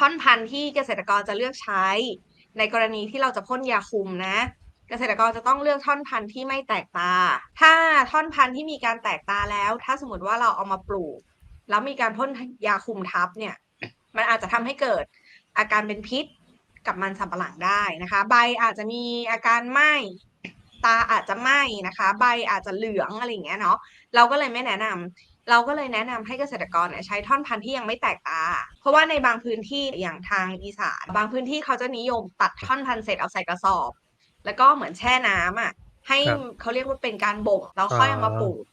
ท่อนพันธุ์ที่เกษตรกรจะเลือกใช้ ในกรณีที่เราจะพ่นยาคุมนะ เกษตรกรจะต้องเลือกท่อนพันธุ์ที่ไม่แตกตา ถ้าท่อนพันธุ์ที่มีการแตกตาแล้ว ถ้าสมมติว่าเราเอามาปลูก แล้วมีการพ่นยาคุมทับเนี่ย มันอาจจะทำให้เกิดอาการเป็นพิษกับมันสำปะหลังได้นะคะ ใบอาจจะมีอาการไหม้ตาอาจจะไหม้นะคะ ใบอาจจะเหลืองอะไรอย่างเงี้ยเนาะเราก็เลยไม่แนะนำ เราก็เลยแนะนำให้เกษตรกรเนี่ยใช้ท่อนพันธุ์ที่ยังไม่แตกตา เพราะว่าในบางพื้นที่อย่างทางอีสานบางพื้นที่เขาจะนิยมตัดท่อนพันธุ์เสร็จเอาใส่กระสอบ แล้วก็เหมือนแช่น้ำอะให้ครับเขาเรียกว่าเป็นการบ่มแล้วค่อยเอามาปลูก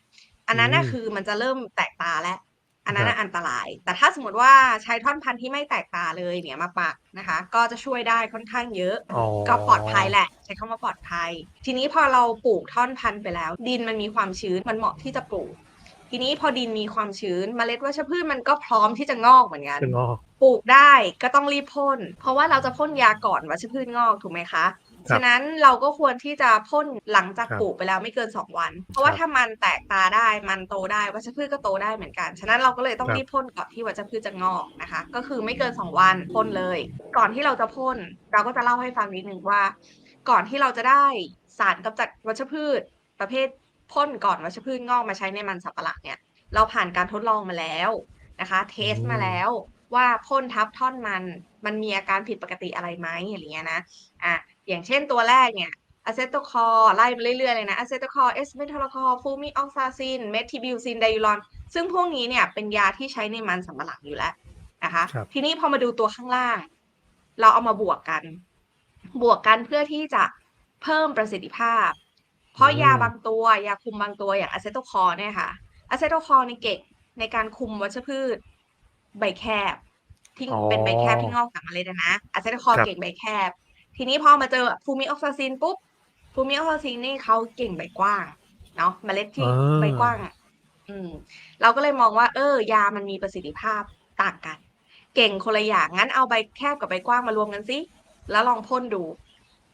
อันนั้นน่ะอืมคือมันจะเริ่มแตกตาแล้วอันนั้นครัน่ะบอันตราย แต่ถ้าสมมติว่าใช้ท่อนพันธุ์ที่ไม่แตกตาเลยเนี่ยมาปักนะคะ ก็จะช่วยได้ค่อนข้างเยอะอ๋อก็ปลอดภัยแหละ ใช้คำว่าปลอดภัย ทีนี้พอเราปลูกท่อนพันธุ์ไปแล้ว ดินมันมีความชื้นมันเหมาะที่จะปลูก ทีนี้พอดินมีความชื้นเมล็ดวัชพืชมันก็พร้อมที่จะงอกเหมือนกันเป็นงอก ปลูกได้ก็ต้องรีบพ่น เพราะว่าเราจะพ่นยาก่อนวัชพืชงอกถูกไหมคะ ครับฉะนั้นเราก็ควรที่จะพ่นหลังจากครับปลูกไปแล้วไม่เกิน 2 วัน เพราะว่าครับถ้ามันแตกตาได้มันโตได้วัชพืชก็โตได้เหมือนกัน ฉะนั้นเราก็เลยต้องครับ รีบพ่นก่อนที่วัชพืชจะงอกนะคะ ก็คือไม่เกิน 2 วันพ่นเลย ก่อนที่เราจะพ่นเราก็จะเล่าให้ฟังนิดนึงว่า ก่อนที่เราจะได้สารกำจัดวัชพืชประเภท พ่นก่อนวัชพืชงอกมาใช้ในมันสำปะหลังเนี่ย เราผ่านการทดลองมาแล้วนะคะ เทสอืมมาแล้วว่าพ่นทับท่อนมัน มันมีอาการผิดปกติอะไรไหมอะไรเงี้ยนะอะอย่างเช่นตัวแรกเนี่ยอะเซโตคอลไล่ไปเรื่อยๆเลยนะอะเซโตคอลเอสเมทาลคอลฟูมิออกซาซินเมทิบิวซินไดยูรอน ซึ่งพวกนี้เนี่ยเป็นยาที่ใช้ในมันสำปะหลังอยู่แล้วนะคะครับทีนี้พอมาดูตัวข้างล่าง เราเอามาบวกกัน บวกกันเพื่อที่จะเพิ่มประสิทธิภาพ เพราะอืมยาบางตัวยาคุมบางตัวอย่างอะเซโตคอลเนี่ยค่ะอะเซโตคอลในเก่งในการคุมวัชพืช ใบแคบ ที่อ๋อเป็นใบแคบที่งอกจากเมล็ดอะนะอะเซโตคอลครับเก่งใบแคบ ทีนี้พอมาเจอฟูมิออกซาซินปุ๊บฟูมิออกซาซินนี่เขาเก่งใบกว้างเนาะเมล็ดที่อ่าใบกว้างอะอืม เราก็เลยมองว่า เออยามันมีประสิทธิภาพต่างกัน เก่งคนละอย่างงั้นเอาใบแคบกับใบกว้างมารวมกันสิแล้วลองพ่นดู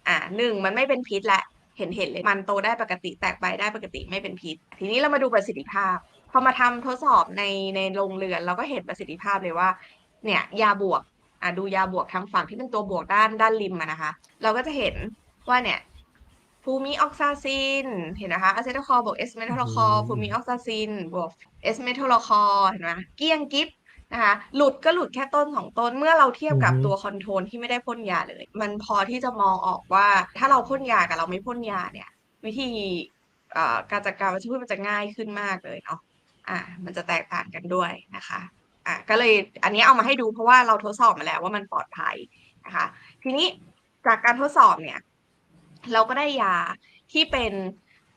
อ่าหนึ่งมันไม่เป็นพิษแหละ เห็นเห็นเลยมันโตได้ปกติแตกใบได้ปกติไม่เป็นพิษ ทีนี้เรามาดูประสิทธิภาพ พอมาทำทดสอบในในโรงเรือนเราก็เห็นประสิทธิภาพเลยว่า เนี่ยยาบวกอะดูยาบวกทางฝั่งที่เป็นตัวบวกด้านด้านริมอะนะคะ เราก็จะเห็นว่าเนี่ยฟูมิออกซาซินเห็นนะคะอะเซโทคอลบวกเอสเมทาลคอลอืมฟูมิออกซาซินบวกเอสเมทาลคอลเห็นไหมเกลี้ยงกิฟ นะคะหลุดก็หลุดแค่ต้นสองต้น เมื่อเราเทียบกับอือฮึตัวคอนโทรลที่ไม่ได้พ่นยาเลย มันพอที่จะมองออกว่าถ้าเราพ่นยากับเราไม่พ่นยาเนี่ย วิธีเอ่อการจัดการวัชพืชมันจะง่ายขึ้นมากเลยเนาะอ่า มันจะแตกต่างกันด้วยนะคะอะก็เลยอันนี้เอามาให้ดูเพราะว่าเราทดสอบมาแล้วว่ามันปลอดภัยนะคะ ทีนี้จากการทดสอบเนี่ย เราก็ได้ยาที่เป็น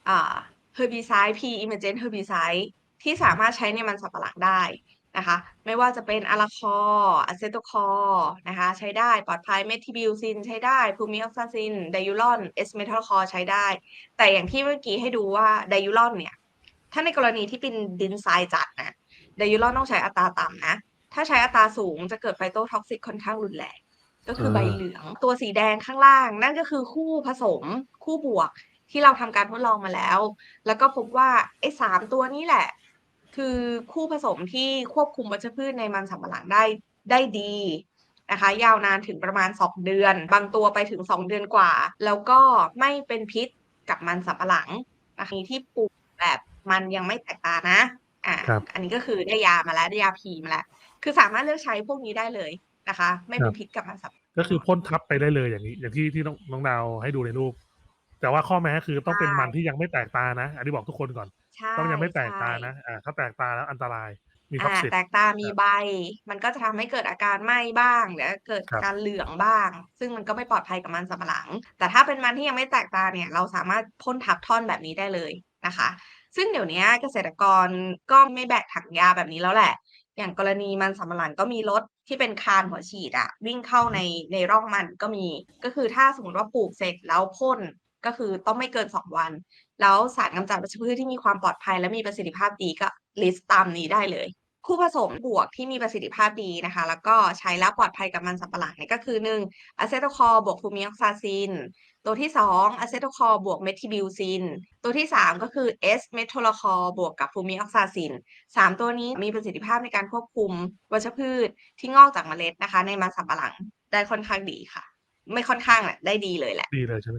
อ่าเฮอร์บิไซด์ P emergent herbicide ที่สามารถใช้ในมันสำปะหลังได้ นะคะ ไม่ว่าจะเป็นอาราคออะเซโตคอนะคะ ใช้ได้ปลอดภัยเมทิบิลซิน ใช้ได้พูมิออกซาซินไดยูรอนเอสเมทัลคอใช้ได้ แต่อย่างที่เมื่อกี้ให้ดูว่าไดยูรอนเนี่ย ถ้าในกรณีที่เป็นดินทรายจัดนะไดยูรอนต้องใช้อัตราต่ำนะ ถ้าใช้อัตราสูงจะเกิดไฟโตท็อกซิกค่อนข้างรุนแรงก็คืออ่าใบเหลืองตัวสีแดงข้างล่าง นั่นก็คือคู่ผสมคู่บวกที่เราทำการทดลองมาแล้ว แล้วก็พบว่าไอ้สามตัวนี้แหละ คือคู่ผสมที่ควบคุมวัชพืชในมันสำปะหลังได้ได้ดีนะคะ ยาวนานถึงประมาณ 2 เดือน บางตัวไปถึง 2 เดือนกว่า แล้วก็ไม่เป็นพิษกับมันสำปะหลังนะคะที่ปลูกแบบมันยังไม่แตกตานะอ่าครับอันนี้ก็คือได้ยามาแล้วได้ยาพีมาแล้วคือสามารถเลือกใช้พวกนี้ได้เลยนะคะ ไม่เป็นพิษกับมันสับก็คือพ่นทับไปได้เลยอย่างนี้ อย่างที่ที่น้องน้องดาวให้ดูในรูป แต่ว่าข้อแม้คือต้องเป็นมันที่ยังไม่แตกตานะ อันนี้บอกทุกคนก่อน ใช่ต้องยังไม่แตกตาใช่นะอ่าถ้าแตกตาแล้วอันตรายมีท็อกอ่าซิตแตกตามีครับใบ มันก็จะทำให้เกิดอาการไหม้บ้างหรือเกิดครับ การเหลืองบ้าง ซึ่งมันก็ไม่ปลอดภัยกับมันสำปะหลัง แต่ถ้าเป็นมันที่ยังไม่แตกตาเนี่ย เราสามารถพ่นทับท่อนแบบนี้ได้เลยนะคะ ซึ่งเดี๋ยวนี้เกษตรกรก็ไม่แบกถังยาแบบนี้แล้วแหละ อย่างกรณีมันสำปะหลังก็มีรถที่เป็นคานหัวฉีดอะวิ่งเข้าในในร่องมันก็มี ก็คือถ้าสมมติว่าปลูกเสร็จแล้วพ่น ก็คือต้องไม่เกินสองวัน แล้วสารกำจัดวัชพืชที่มีความปลอดภัยและมีประสิทธิภาพดีก็ลิสต์ตามนี้ได้เลย คู่ผสมบวกที่มีประสิทธิภาพดีนะคะ แล้วก็ใช้แล้วปลอดภัยกับมันสำปะหลังนี่ก็คือ 1. อะเซโทคอลบวกฟูมิออกซาซิน ตัวที่2อะเซโทคอลบวกเมทิบิลซิน ตัวที่ 3 ก็คือ S เมทโทลคอลบวกกับฟูมิออกซาซิน 3 ตัวนี้มีประสิทธิภาพในการควบคุมวัชพืชที่งอกจากเมล็ดนะคะ ในมันสำปะหลังได้ค่อนข้างดีค่ะ ไม่ค่อนข้างแหละได้ดีเลยแหละ ดีเลยใช่ไหม